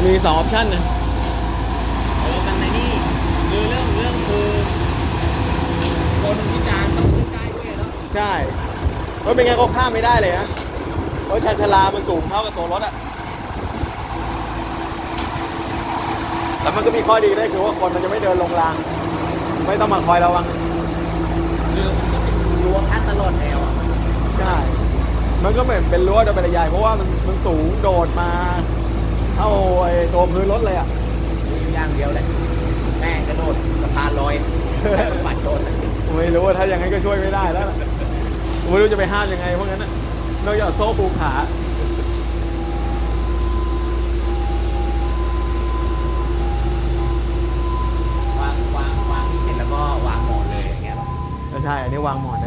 มันมีสองออปชั่นนะเออมันในนี่คือเรื่องเรื่องคือคนพิการต้องขึ้นได้ด้วยเนาะใช่รถเป็นไงก็ข้ามไม่ได้เลยนะเพราะชานชาลามันสูงเท่ากับตัวรถอะแล้วมันก็มีข้อดีได้คือว่าคนมันจะไม่เดินลงราง ไม่ต้องมาคอยระวังคือมันเป็นรั้วกั้นตลอดแนวอะใช่มันก็เหมือนเป็นรั้วโดยปริยายเพราะว่ามันมันสูงโดดมาเท่า ไอ้ตัวพื้นรถเลยอะมีอยู่อย่างเดียวเลยแม่กระโดดสะพานลอยฝันโดนไม่รู้ว่าถ้าอย่างนั้นก็ช่วยไม่ได้แล้วล่ะผมไม่รู้จะไปห้ามยังไงพวกนั้นน่ะนอกจากโซ่ปูขาวางวางวางนี่เสร็จแล้วก็วางหมอนเลยอย่างเงี้ยหรอใช่ อันนี้วางหมอน